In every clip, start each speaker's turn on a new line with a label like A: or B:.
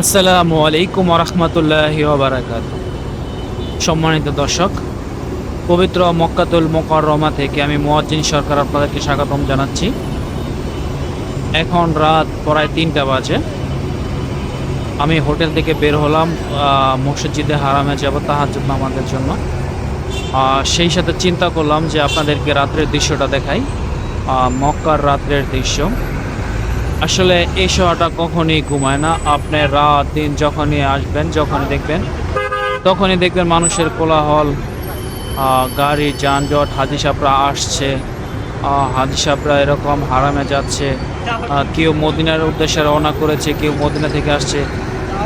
A: আসসালামু আলাইকুম রহমতুল্লাহ বারাকাত সম্মানিত দর্শক, পবিত্র মক্কাতুল মোকাররমা থেকে আমি মোয়াজ্জিন সরকার আপনাদেরকে স্বাগতম জানাচ্ছি। এখন রাত প্রায় তিনটা বাজে। আমি হোটেল থেকে বের হলাম মসজিদে হারামে যাব তাহাজুদ নামাজের জন্য। সেই সাথে চিন্তা করলাম যে আপনাদেরকে রাত্রের দৃশ্যটা দেখাই। মক্কার রাত্রের দৃশ্য। আসলে এই শহরটা কখনই ঘুমায় না। আপনি রাত দিন যখনই আসবেন যখনই দেখবেন তখনই দেখবেন মানুষের কোলাহল গাড়ি যানজট হাজি সাপরা আসছে আহ, হাজি সাপরা এরকম হারামে যাচ্ছে কেউ মদিনার উদ্দেশ্যে রওনা করেছে কেউ মদিনা থেকে আসছে।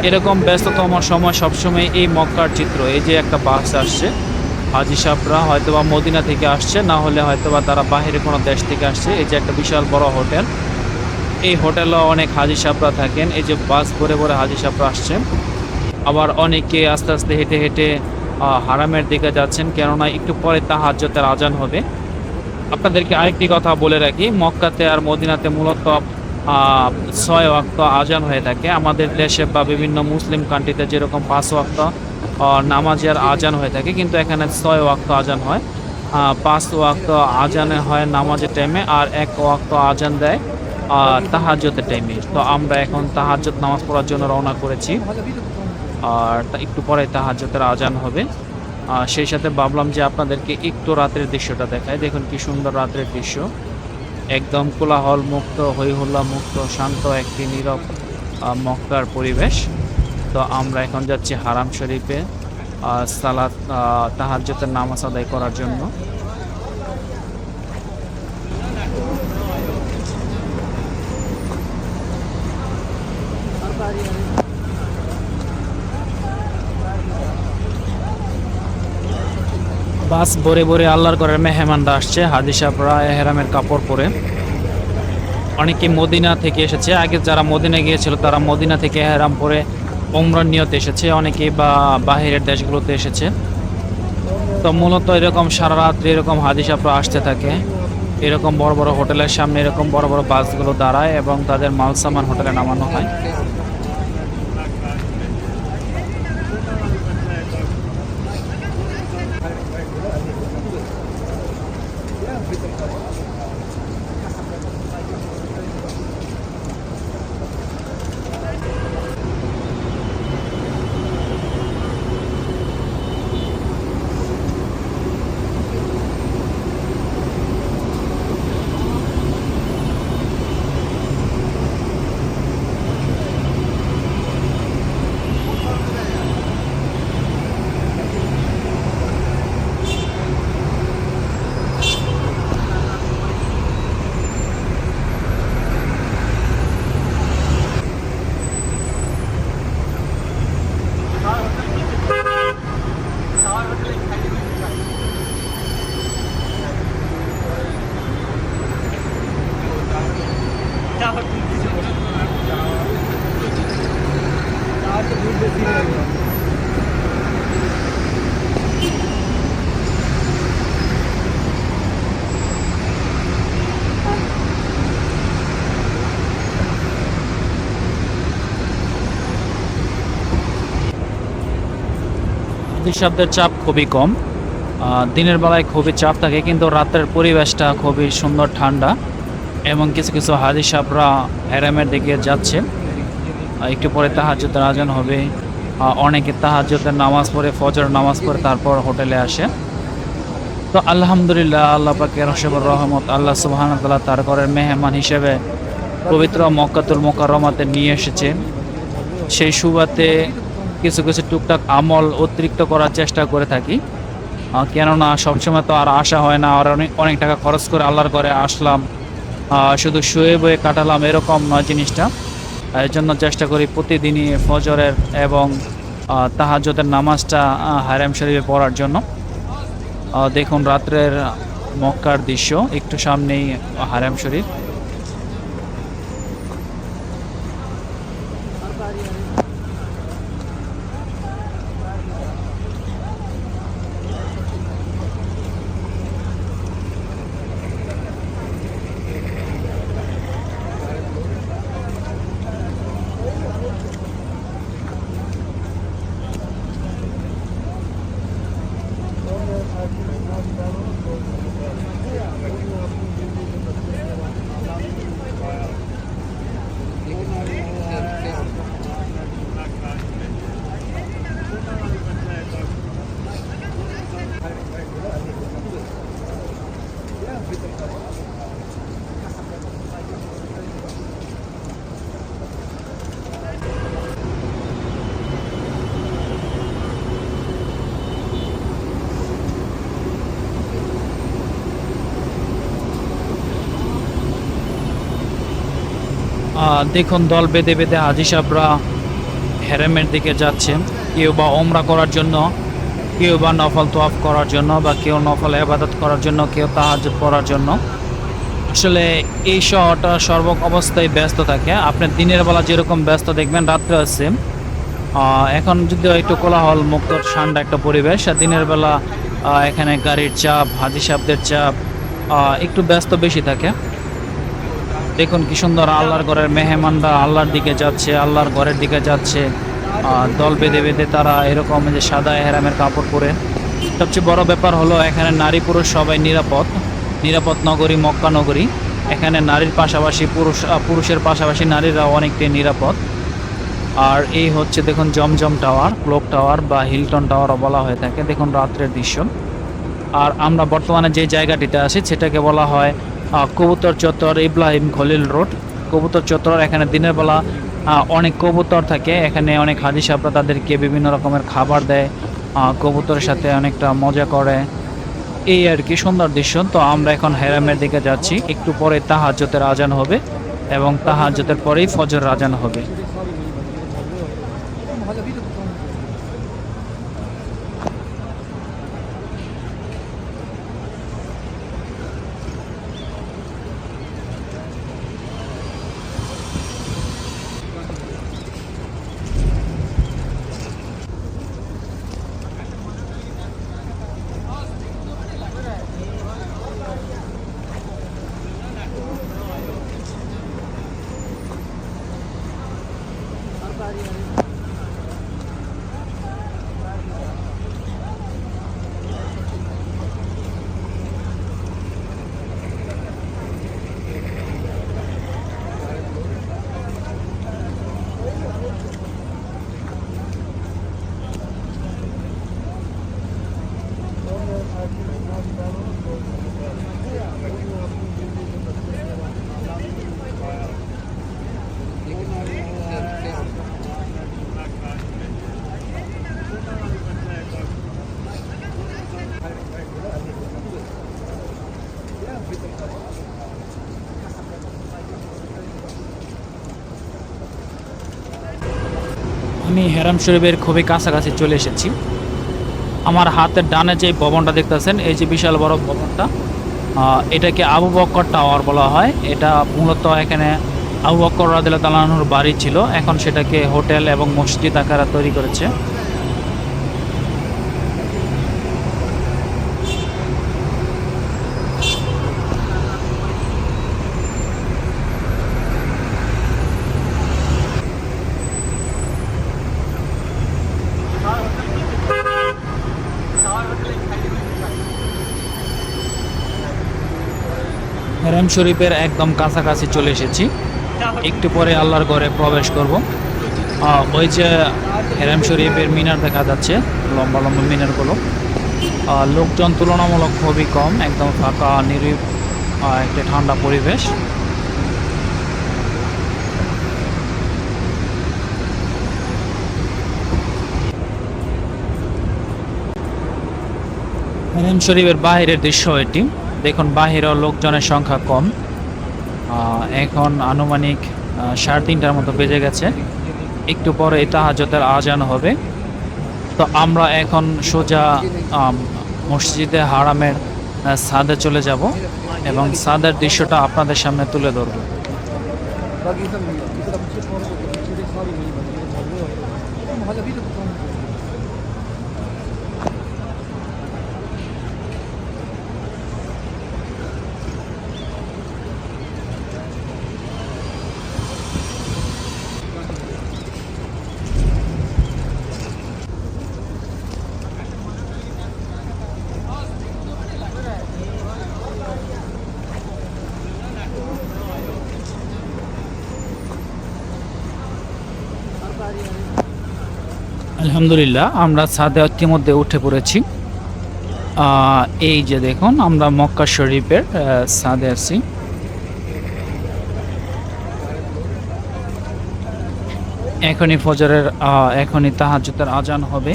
A: এরকম ব্যস্ততম সময় সবসময় এই মক্কার চিত্র এই যে একটা বাস আসছে হাজি সাপরা হয়তোবা মদিনা থেকে আসছে না হলে হয়তোবা তারা বাহিরে কোনো দেশ থেকে আসছে এই যে একটা বিশাল বড় হোটেল। এই হোটেলে অনেক হাজি সাপরা থাকেন। এই যে বাস ভরে ভরে হাজি সাপরা আসছে আবার অনেকে আস্তে আস্তে হেঁটে হেঁটে হারামের দিকে যাচ্ছেন। কেননা একটু পরে তাহাজ্জতের আজান হবে। আপনাদেরকে আরেকটি কথা বলে রাখি। মক্কাতে আর মদিনাতে মূলত ছয় ওয়াক্ত আজান হয়ে থাকে। আমাদের দেশে বা বিভিন্ন মুসলিম কান্ট্রিতে যেরকম পাঁচ ওয়াক্ত নামাজের আজান হয়ে থাকে। কিন্তু এখানে ছয় ওয়াক্ত আজান হয়। পাঁচ ওয়াক্ত আজানে হয় নামাজের টাইমে আর এক ওয়াক্ত আজান দেয়। তাহাজ্জতের টাইমে তো আমরা এখন তাহাজ্জত নামাজ পড়ার জন্য রওনা করেছি। আর একটু পরে তাহাজ্জতের আজান হবে। আর সেই সাথে ভাবলাম যে আপনাদেরকে একটু রাতের দৃশ্যটা দেখায় দেখুন কি সুন্দর রাতের দৃশ্য। একদম কোলাহল মুক্ত হইহুল্লা মুক্ত শান্ত একটি নীরব মক্কার পরিবেশ। তো আমরা এখন যাচ্ছি হারাম শরীফে আহ, তাহাজ্জতের নামাজ আদায় করার জন্য। বাস ভরে ভরে আল্লাহর ঘরের মেহমানরা আসছে। হাদি সাহরা এহরামের কাপড় পরে। অনেকে মদিনা থেকে এসেছে। আগে যারা মদিনা গিয়েছিল, তারা মদিনা থেকে এহরাম পরে ওমরান নিয়তে এসেছে। অনেকে বা বাহিরের দেশগুলোতে এসেছে। তো মূলত এরকম সারা রাত্রি এরকম হাদি সাহরা আসতে থাকে। এরকম বড় বড় হোটেলের সামনে এরকম বড় বড় বাসগুলো দাঁড়ায় এবং তাদের মাল সামান হোটেলে নামানো হয়। Yeah, শব্দের চাপ খুবই কম। দিনের বেলায় খুবই চাপ থাকে, কিন্তু রাতের পরিবেশটা খুবই সুন্দর, ঠান্ডা এবং কিছু কিছু হাজি সাহরা হ্যারামের দিকে যাচ্ছে। একটু পরে তাহাজ্জুদের আজান হবে। অনেকে তাহাজ্জুদের নামাজ পড়ে ফজর নামাজ পড়ে, তারপর হোটেলে আসে। তো আলহামদুলিল্লাহ, আল্লাহ পাকের রসবর রহমত, আল্লাহ সুবাহান তাল্লাহ তার ঘরের মেহমান হিসেবে পবিত্র মক্কাতুল মোকাররমাতে নিয়ে এসেছে। সেই সুবাতে কিছু কিছু টুকটাক আমল অতিরিক্ত করার চেষ্টা করে থাকি। কেননা সবসময় তো আর আসা হয় না আর অনেক অনেক টাকা খরচ করে আল্লাহর করে আসলাম। শুধু শুয়ে বয়ে কাটালাম এরকম নয় জিনিসটা। এর জন্য চেষ্টা করি প্রতিদিনই ফজরের এবং আহ, তাহাজ্জুদের নামাজটা হারাম শরীফে পড়ার জন্য। দেখুন রাত্রের মক্কার দৃশ্য একটু সামনেই হারাম শরীফ। দেখুন, দল বেঁধে বেঁধে হাজি সাহরা হেরেমের দিকে যাচ্ছে। কেউ বা ওমরা করার জন্য, কেউ বা নফল তোয়াফ করার জন্য বা কেউ নফল আবাদত করার জন্য, কেউ তাহাজুদ পড়ার জন্য। আসলে এই শহরটা সর্ব অবস্থায় ব্যস্ত থাকে। আপনি দিনের বেলা যেরকম ব্যস্ত দেখবেন, রাত্রে আছে এখন যদিও একটু কোলাহল মুক্ত, ঠান্ডা একটা পরিবেশ, আর দিনের বেলা এখানে গাড়ির চাপ, হাজি সাহেবদের চাপ একটু ব্যস্ত বেশি থাকে। দেখুন কি সুন্দর আল্লাহর ঘরের মেহমানরা আল্লাহর দিকে যাচ্ছে আল্লাহর ঘরের দিকে যাচ্ছে। আহ, দল বেঁধে বেঁধে তারা এরকম যে সাদা এহরামের কাপড় পরে। সবচেয়ে বড় ব্যাপার হলো এখানে নারী পুরুষ সবাই নিরাপদ। নিরাপদ নগরী মক্কা নগরী। এখানে নারীর পাশাপাশি পুরুষ পুরুষের পাশাপাশি নারীরা অনেকটাই নিরাপদ। আর এই হচ্ছে দেখুন জমজম টাওয়ার ক্লোক টাওয়ার বা হিলটন টাওয়ারও বলা হয়ে থাকে। দেখুন রাত্রের দৃশ্য। আর আমরা বর্তমানে যে জায়গাটিতে আছি সেটাকে বলা হয় কবুতর চত্বর ইব্রাহিম খলিল রোড। কবুতর চত্বর, এখানে দিনের বেলা অনেক কবুতর থাকে। এখানে অনেক হাজি সাহরা তাদেরকে বিভিন্ন রকমের খাবার দেয় কবুতরের সাথে অনেকটা মজা করে। এই আর কি, সুন্দর দৃশ্য। তো আমরা এখন হেরামের দিকে যাচ্ছি। একটু পরে তাহাজ্জতের আজান হবে এবং তাহাজতের পরেই ফজর আজান হবে। আমি হেরাম শরীফের খুবই কাছাকাছি চলে এসেছি। আমার হাতের ডানে যে ভবনটা দেখতেছেন, এই যে বিশাল বড় ভবনটা এটাকে আবু বক্কর টাওয়ার বলা হয়। এটা মূলত এখানে আবু বক্কর রাদিল্লা তালানুর বাড়ি ছিল। এখন সেটাকে হোটেল এবং মসজিদ আকারা তৈরি করেছে হেরাম শরীফের একদম কাছাকাছি চলে এসেছি। একটু পরে আল্লাহর ঘরে প্রবেশ করব। ওই যে হেরাম শরীফের মিনার দেখা যাচ্ছে, লম্বা লম্বা মিনারগুলো। লোকজন তুলনামূলক খুবই কম, একদম ফাঁকা, নিরিব একটা ঠান্ডা পরিবেশ। হেরাম শরীফের বাহিরের দৃশ্য এটি। দেখুন বাহিরেও লোকজনের সংখ্যা কম। এখন আনুমানিক সাড়ে তিনটার মতো বেজে গেছে। একটু পরে তাহাজতের আজান হবে। তো আমরা এখন সোজা মসজিদে হারামের ছাদে চলে যাব এবং ছাদের দৃশ্যটা আপনাদের সামনে তুলে ধরব। আলহামদুলিল্লাহ, আমরা ছাদে ইতিমধ্যে উঠে পড়েছি। এই যে দেখুন, আমরা মক্কা শরীফের ছাদে আছি। এখনই ফজরের এখনই তাহাজ্জুদের আজান হবে।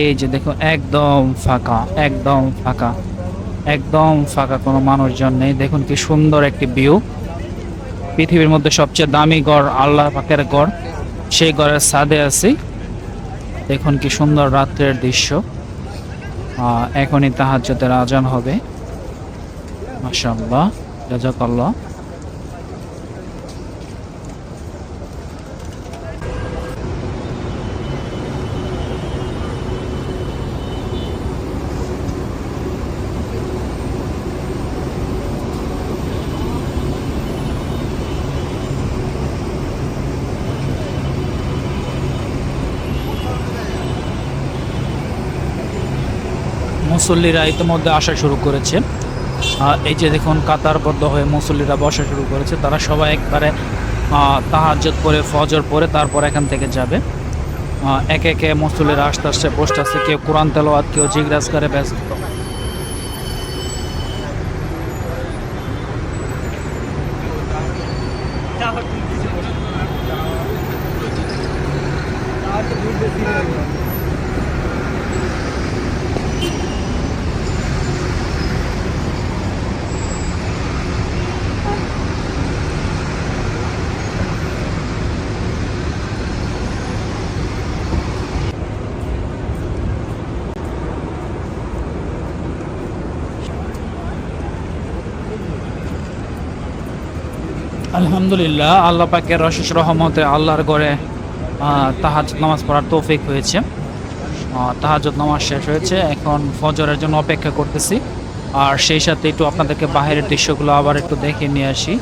A: এই যে দেখুন, একদম ফাঁকা একদম ফাঁকা একদম ফাঁকা, কোনো মানুষজন নেই। দেখুন কি সুন্দর একটি ভিউ। পৃথিবীর মধ্যে সবচেয়ে দামি গড়, আল্লাহ পাকের গড়। সেই গড়ের ছাদে আছি। দেখুন কি সুন্দর রাত্রের দৃশ্য। এখনই তাহাজ্যতের আজান হবে। মাসাল্লাহ জাজাকাল্লাহ। মুসল্লিরা ইতিমধ্যে আসা শুরু করেছে। এই যে দেখুন, কাতারবদ্ধ হয়ে মুসল্লিরা বসা শুরু করেছে। তারা সবাই একবারে তাহাজত পরে, ফজর পরে তারপর এখান থেকে যাবে। একে একে মুসল্লিরা আস্তে আস্তে বসতে আসছে কেউ কোরআন তেলোয়াত কেউ জিজ্ঞাসা করে ব্যস্ত। আলহামদুলিল্লাহ, আল্লাহ পাকের অশেষ রহমতে আল্লাহর গড়ে তাহাজ নামাজ পড়ার তৌফিক হয়েছে। তাহাজত নামাজ শেষ হয়েছে, এখন ফজরের জন্য অপেক্ষা করতেছি। আর সেই সাথে একটু আপনাদেরকে বাহিরের দৃশ্যগুলো আবার একটু দেখে নিয়ে আসি।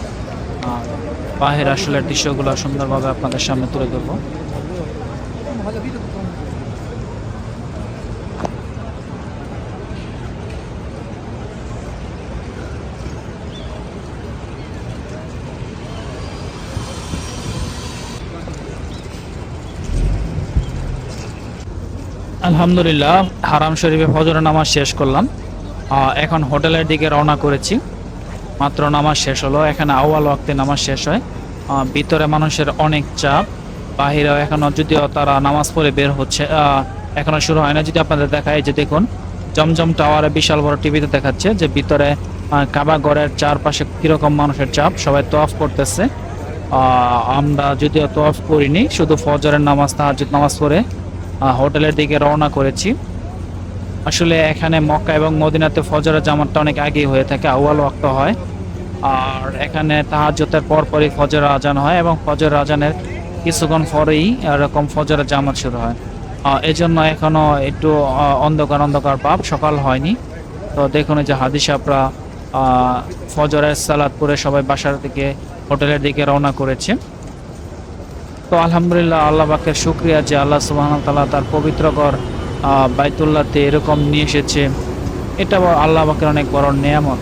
A: বাহির আসলে দৃশ্যগুলো সুন্দরভাবে আপনাদের সামনে তুলে ধরবো। আলহামদুলিল্লাহ হারাম শরীফে ফজরের নামাজ শেষ করলাম। এখন হোটেলের দিকে রওনা করেছি। মাত্র নামাজ শেষ হলো এখানে আউয়াল ওয়াক্তে নামাজ শেষ হয়। ভিতরে মানুষের অনেক চাপ বাহিরেও এখনও যদিও তারা নামাজ পড়ে বের হচ্ছে আহ, এখনও শুরু হয় না। যদি আপনাদের দেখায় যে দেখুন জমজম টাওয়ারে বিশাল বড় টিভিতে দেখাচ্ছে যে ভিতরে কাবা গড়ের চারপাশে কীরকম মানুষের চাপ সবাই তোয়াফ করতেছে। আমরা যদিও তোয়াফ করিনি শুধু ফজরের নামাজ তাহাজ্জুদ নামাজ পড়ে হোটেলের দিকে রওনা করেছি। আসলে এখানে মক্কা এবং মদিনাতে ফজরের জামাতটা অনেক আগেই হয়ে থাকে আউয়াল ওয়াক্ত হয়। আর এখানে তাহাজ্জুদের পরপরই ফজর আজান হয় এবং ফজর আজানের কিছুক্ষণ পরেই এরকম ফজরের জামাত শুরু হয়। আহ, এই জন্য এখনও একটু অন্ধকার অন্ধকার পাপ সকাল হয়নি। তো দেখুন যে হাদিস সাহরা ফজরের সালাদ পরে সবাই বাসার দিকে হোটেলের দিকে রওনা করেছে। তো আলহামদুলিল্লাহ আল্লাহ পাকের শুক্রিয়া যে আল্লাহ সুবাহ তাআলা তার পবিত্র ঘর আহ, বাইতুল্লাহতে এরকম নিয়ে এসেছে। এটা আল্লাহ পাকের অনেক বড় নিয়ামত।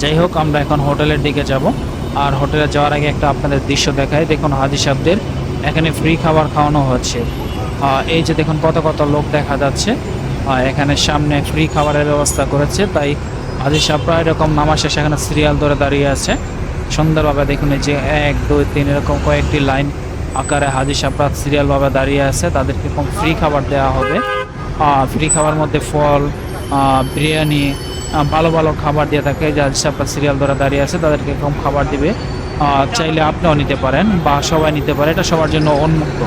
A: যাই হোক আমরা এখন হোটেলের দিকে যাব। আর হোটেলে যাওয়ার আগে একটা আপনাদের দৃশ্য দেখাই। দেখুন হাজি সাহেবদের এখানে ফ্রি খাবার খাওয়ানো হচ্ছে। এই যে দেখুন কত কত লোক দেখা যাচ্ছে। এখানে সামনে ফ্রি খাবারের ব্যবস্থা করেছে। তাই হাজি সাহেবরা এরকম নামাজ শেষে এখানে সিরিয়াল ধরে দাঁড়িয়ে আছে। সুন্দরভাবে দেখুন এই যে এক, দুই, তিন, এরকম কয়েকটি লাইন আকারে হাজি সাহরা সিরিয়ালভাবে দাঁড়িয়ে আছে। তাদেরকে এরকম ফ্রি খাবার দেওয়া হবে। ফ্রি খাবার মধ্যে ফল বিরিয়ানি ভালো ভালো খাবার দিয়ে থাকে। যে হাজি সাহরা সিরিয়াল দ্বারা দাঁড়িয়ে আছে, তাদেরকে এরকম খাবার দিবে। চাইলে আপনিও নিতে পারেন বা সবাই নিতে পারে। এটা সবার জন্য উন্মুক্ত।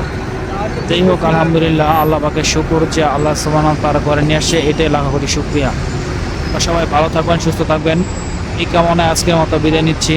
A: যাই হোক, আলহামদুলিল্লাহ, আল্লাহ পাকে শুকুর যে আল্লাহ সুবাহ তারা করে নিয়ে আসছে, এটাই লাখা করি শুক্রিয়া। সবাই ভালো থাকবেন, সুস্থ থাকবেন। এই কামনায় আজকের মতো বিদায় নিচ্ছি।